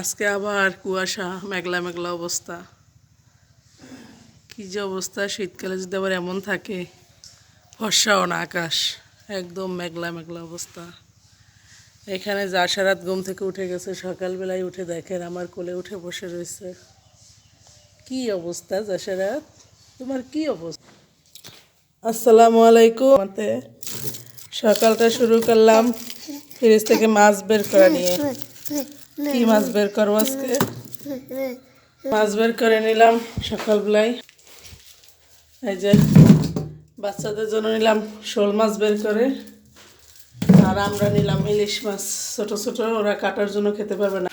আজকে আবার কুয়াশা, মেঘলা মেঘলা অবস্থা। কী যে অবস্থা, শীতকালে যদি আবার এমন থাকে ফর্সাও না আকাশ। একদম মেঘলা মেঘলা অবস্থা। এখানে জাসারাত ঘুম থেকে উঠে গেছে, সকালবেলায় উঠে দেখেন আমার কোলে উঠে বসে রয়েছে। কি অবস্থা জাসারাত তোমার কি অবস্থা? আসসালামু আলাইকুম। আমাতে সকালটা শুরু করলাম, ফ্রিজ থেকে মাছ বের করা নিয়ে। কি মাছ বের করব আজকে? মাছ বের করে নিলাম সকালবেলায়। এই যে বাচ্চাদের জন্য নিলাম শোল মাছ বের করে। আর আমরা নিলাম ইলিশ মাছ। ছোট ছোট ওরা কাটার জন্য খেতে পারবে না।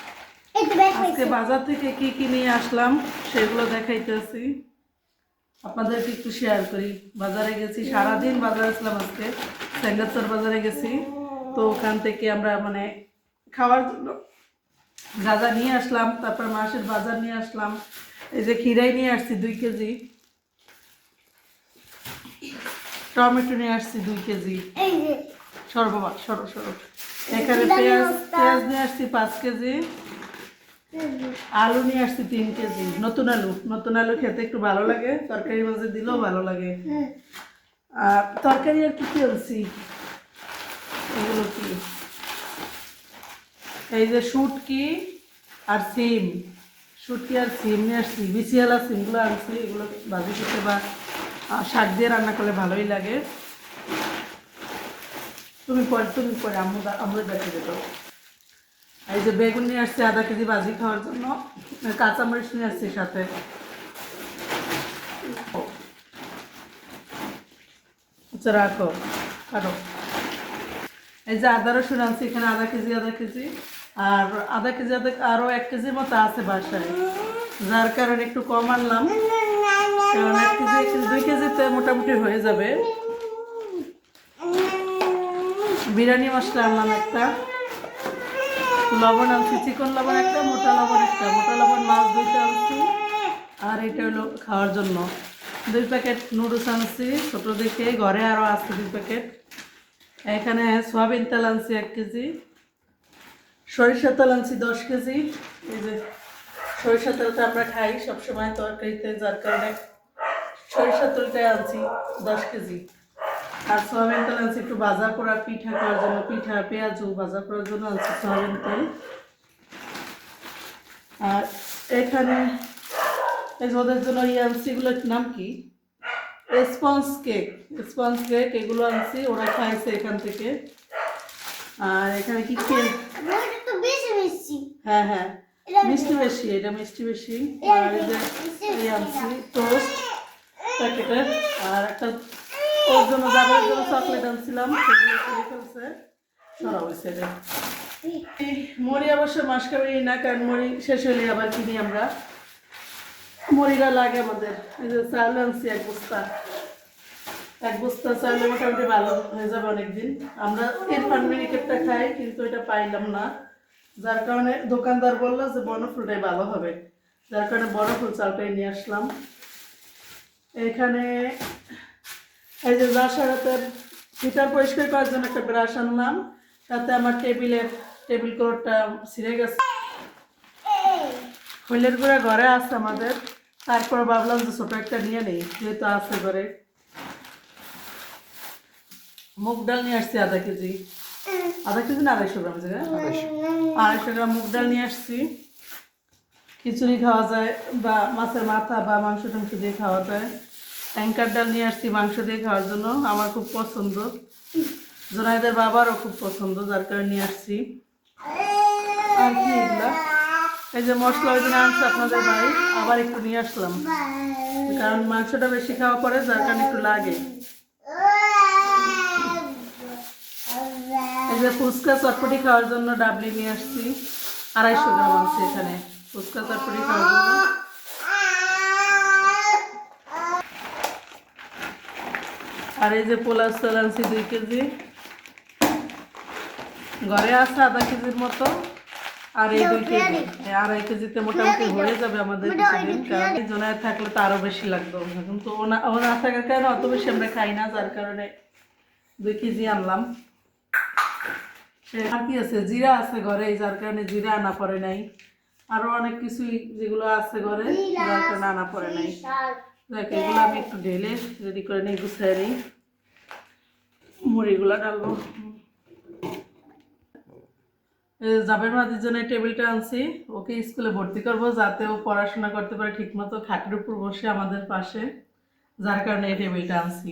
আজকে বাজার থেকে কি কি নিয়ে আসলাম সেগুলো দেখাইতেছি আপনাদেরকে একটু শেয়ার করি। বাজারে গেছি সারাদিন বাজারে ছিলাম আজকে। স্যাঙ্গাচর বাজারে গেছি। তো ওখান থেকে আমরা মানে খাওয়ার জন্য যা নিয়ে আসলাম তারপর মাসের বাজার নিয়ে আসলাম। এই যে খিরাই নিয়ে আসছি দুই কেজি। টমেটো নিয়ে আসছি দুই কেজি। সরো বাবা সরো সরো এখানে পেঁয়াজ পেঁয়াজ নিয়ে আসছি পাঁচ কেজি। আলু নিয়ে আসছি তিন কেজি। নতুন আলু নতুন আলু খেতে একটু ভালো লাগে তরকারি মাঝে দিলেও ভালো লাগে। আর তরকারি আর কি কি আনছি? এগুলো কি? এই যে শুটকি আর সিম, শুটকি আর সিম নিয়ে আসছি বিচিয়ালা সিমগুলো আনছি, এগুলো ভাজি করতে বা শাক দিয়ে রান্না করলে ভালোই লাগে। তুমি পরে তুমি পরে আমরা আমরা দেখে যেত এই যে বেগুন নিয়ে আসছি, আধা কেজি ভাজি খাওয়ার জন্য। কাঁচামরিচ নিয়ে আসছি সাথে। আচ্ছা রাখো, কাটো। এই যে আদা রসুন আনছি, এখানে আধা কেজি আধা কেজি। আর আধা কেজি, আধা আরও এক কেজির মতো আছে বাসায়। যার কারণে একটু কম আনলাম। কারণ কেজি, এক কেজি, দুই কেজিতে মোটামুটি হয়ে যাবে। বিরিয়ানি মশলা আনলাম একটা। লবণ আনছি, চিকন লবণ একটা, মোটা লবণ একটা। মোটা লবণ, মাছ দুইটা আনছি। আর এটা হলো খাওয়ার জন্য। দুই প্যাকেট নুডলস আনছি, ছোটো দেখে। ঘরে আরও আছে দুই প্যাকেট। এখানে সয়াবিন তেল আনছি এক কেজি। সরিষা তেল আনছি দশ কেজি। এই যে সরিষা তেলটা আমরা খাই সবসময় তরকারিতে, যার কারণে সরিষা তেলটাই আনছি দশ কেজি। আর সয়াবিন তেল আনছি একটু ভাজা করা, পিঠা করার জন্য পিঠা, পেঁয়াজু ভাজা করার জন্য আনছি সয়াবিন তেল। আর এখানে এই ওদের জন্য ইয়ে আনছি, এগুলোর নাম কি? Sponge cake. স্পঞ্জ কেক, এগুলো আনছি, ওরা খাইছে এখান থেকে। আর এখানে কি কেক হ্যাঁ হ্যাঁ। মিষ্টি বেশি এটা মিষ্টি বেশি। আর এই আনছি টোস্ট প্যাকেটের আর একটা ওর জন্য যাবার জন্য চকলেট আনছিলাম সেগুলো খেয়ে ফেলছে। সরা হয়েছে এই মুড়ি অবশ্য মাস না কারণ মুড়ি শেষ হলে আবার কিনি আমরা। মুড়িটা লাগে আমাদের। এই যে চাউল আনছি এক বস্তা। এক বস্তা চাউলে মোটামুটি ভালো হয়ে যাবে অনেকদিন। আমরা ইরফান মিনিকেটটা খাই কিন্তু এটা পাইলাম না। যার কারণে দোকানদার বলল যে বনফুলটাই ভালো হবে। যার কারণে বনফুল চালটাই নিয়ে আসলাম। এখানে এই যে জাসারাতের হিটার পরিষ্কার করার জন্য একটা ব্রাশ আনলাম। তাতে আমার টেবিলের, টেবিল ক্লথটা ছিঁড়ে গেছে। ফুলের গুঁড়া ঘরে আছে আমাদের। তারপর ভাবলাম যে ছোটো একটা নিয়ে নেই, যেহেতু আছে ঘরে। মুগ ডাল নিয়ে আসছি আধা কেজি। আধা কেজি না আড়াইশো গ্রাম জায়গায়? আড়াইশো গ্রাম মুগ ডাল নিয়ে আসছি। খিচুড়ি খাওয়া যায় বা মাছের মাথা বা মাংস টাংস দিয়ে খাওয়া যায়। অ্যাঙ্কার ডাল নিয়ে আসছি মাংস দিয়ে খাওয়ার জন্য। আমার খুব পছন্দ। জোনাইদের বাবারও খুব পছন্দ যার কারণে নিয়ে আসছি। আর কি এগুলা? এই যে মশলা ওই দিন আনছে আপনাদের ভাই আবার একটু নিয়ে আসলাম। কারণ মাংসটা বেশি খাওয়া পরে যার কারণে একটু লাগে। ফুচকা চটপটি খাওয়ার জন্য ডাবলি নিয়ে আসছি। আড়াইশো গ্রাম আছে এখানে। ফুচকা চটপটি খাওয়ার জন্য। আর এই যে চাল আনছি দুই কেজি। ঘরে আছে আধা কেজির মতো। আর এই দুই কেজি। আড়াই কেজিতে মোটামুটি হয়ে যাবে আমাদের কারণ জোনায় থাকলে তো আরও বেশি লাগতো কিন্তু ও না থাকার কারণে অত বেশি আমরা খাই না, যার কারণে দুই কেজি আনলাম। আর কি আছে? জিরা আছে ঘরে যার কারণে জিরা আনা পড়ে নাই। আরও অনেক কিছুই যেগুলো আছে ঘরে যার কারণে আনা পড়ে নাই। দেখ এগুলো আমি একটু ঢেলে রেডি করে নিই, গুছিয়ে নিই। মুড়িগুলো ডালবো জাবের মাদির জন্য টেবিলটা আনছি। ওকে স্কুলে ভর্তি করব যাতে ও পড়াশোনা করতে পারে, ঠিকমতো খাটের উপর বসে আমাদের পাশে। যার কারণে এই টেবিলটা আনছি।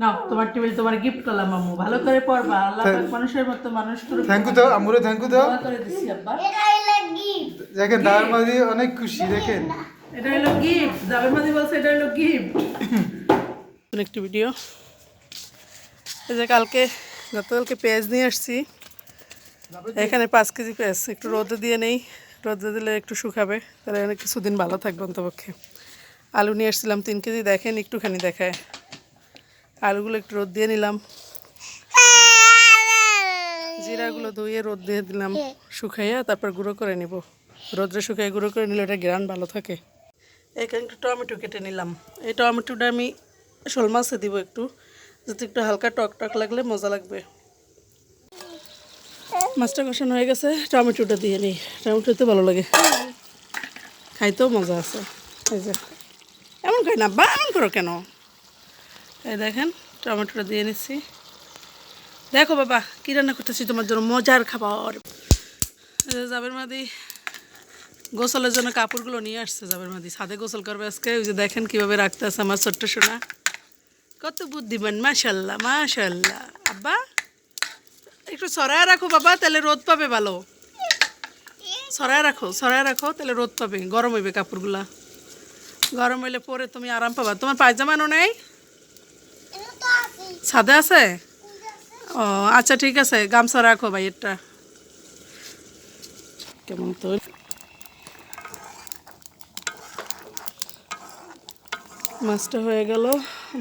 নাও তোমার টেবিল তোমার গিফট করলাম আম্মু ভালো করে পড়বা। আল্লাহ মানুষের মতো মানুষ করে থ্যাংক ইউ দাও আমুরে থ্যাংক ইউ দাও করে দিচ্ছি আব্বা। দেখেন দার মাঝে অনেক খুশি দেখেন। এটা হলো গিফট জাবের মাদি বলছে এটা হলো গিফট একটি ভিডিও এই যে কালকে গতকালকে পেঁয়াজ নিয়ে আসছি। এখানে পাঁচ কেজি পেঁয়াজ। একটু রোদে দিয়ে নেই। রোদে দিলে একটু শুকাবে। তাহলে অনেক কিছুদিন ভালো থাকবে অন্তপক্ষে। আলু নিয়ে আসছিলাম তিন কেজি দেখেন একটুখানি দেখায়। আলুগুলো একটু রোদ দিয়ে নিলাম। জিরাগুলো ধুয়ে রোদ দিয়ে দিলাম, শুকাইয়া তারপর গুঁড়ো করে নিব। রোদ্রে শুকাই গুঁড়ো করে নিলে এটা গ্রান ভালো থাকে। এখানে একটু টমেটো কেটে নিলাম। এই টমেটোটা আমি শোল মাছে দিব একটু, যাতে একটু হালকা টক টক লাগলে মজা লাগবে। মাছটা কষানো হয়ে গেছে, টমেটোটা দিয়ে নিই। টমেটোতে ভালো লাগে। খাইতেও মজা আছে। এই যে। এমন খাই না, বা এমন করো কেন? এই দেখেন, টমেটোটা দিয়ে নিচ্ছি। দেখো বাবা, কী রান্না করতেছি তোমার জন্য? মজার খাবার। জাবের মাদি, গোসলের জন্য কাপড়গুলো নিয়ে আসছে জাবের মাদি। ছাদে গোসল করবে আজকে। ওই যে দেখেন কীভাবে রাখতে আছে আমার ছোট্ট সোনা। কত বুদ্ধিমান, মাশাল্লাহ মাশাল্লাহ। আব্বা, একটু সরায় রাখো বাবা, তাহলে রোদ পাবে ভালো। সরায় রাখো সরায় রাখো, তাহলে রোদ পাবে। গরম হইবে কাপড়গুলা। গরম হইলে পরে তুমি আরাম পাবা। তোমার পায়জামানো নেই? ছাদে আছে? ও আচ্ছা ঠিক আছে, গামছা রাখো ভাই এটা কেমন তো? মাছটা হয়ে গেল,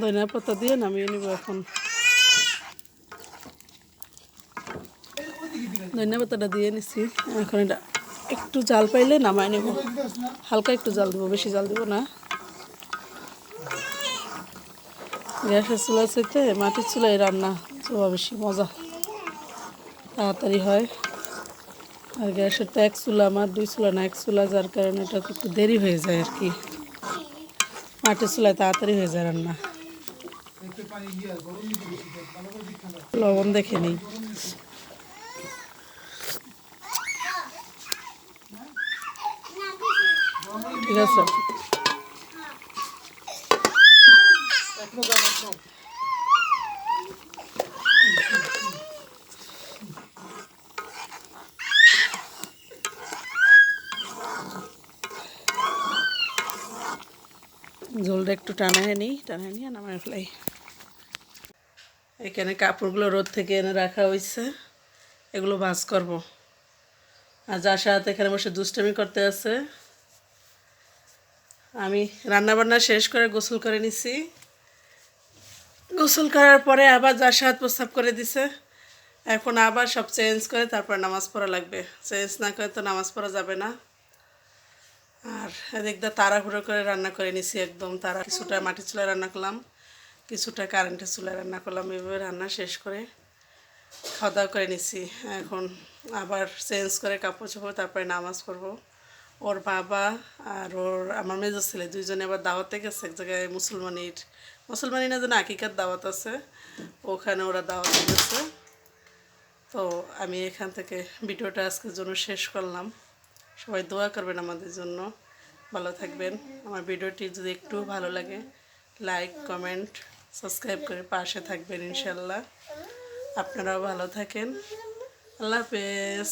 ধনিয়া পাতা দিয়ে নামিয়ে নিব এখন। ধনিয়া পাতাটা দিয়ে নিছি, এখন এটা একটু জাল পাইলে নামায় নেব। হালকা একটু জাল দেবো, বেশি জাল দেবো না। গ্যাসের চুলা চাইতে মাটির চুলায় রান্না। চুলা বেশি মজা। তাড়াতাড়ি হয়। আর গ্যাসের তো এক চুলা, আমার দুই চুলা না, এক চুলা, যার কারণে এটা একটু দেরি হয়ে যায় আর কি। মাটির চুলায় তাড়াতাড়ি হয়ে যায় রান্না। লবণ দেখে নেই। ঠিক আছে। ঝোলটা একটু টানায় নিই, টানায় নিয়ে নামায় ফেলাই। এখানে কাপড়গুলো রোদ থেকে এনে রাখা হয়েছে এগুলো ভাজ করব। আর যার সাথে এখানে বসে দুষ্টামি করতে আছে, আমি রান্না বান্না শেষ করে গোসল করে নিছি। গোসল করার পরে আবার যার সাথে প্রস্তাব করে দিছে। এখন আবার সব চেঞ্জ করে তারপর নামাজ পড়া লাগবে। চেঞ্জ না করে তো নামাজ পড়া যাবে না। আর এদিক দিয়ে তাড়াহুড়ো করে রান্না করে নিছি একদম। তারা কিছুটা মাটির চুলায় রান্না করলাম, কিছুটা কারেন্টের চুলায় রান্না করলাম, এভাবে রান্না শেষ করে খাওয়া করে নিছি। এখন আবার চেঞ্জ করে কাপড় চোপড়, তারপরে নামাজ পড়ব। ওর বাবা আর ওর আমার মেজর ছেলে দুইজনে আবার দাওয়াতে গেছে, এক জায়গায় মুসলমানির মুসলমানি না যেন আকিকার দাওয়াত আছে, ওখানে ওরা দাওয়াত গেছে তো আমি এখান থেকে ভিডিওটা আজকের জন্য শেষ করলাম। সবাই দোয়া করবেন আমাদের জন্য। ভালো থাকবেন। আমার ভিডিওটি যদি একটু ভালো লাগে, লাইক, কমেন্ট, সাবস্ক্রাইব করে পাশে থাকবেন ইনশাল্লাহ। আপনারাও ভালো থাকেন। আল্লাহ হাফেজ।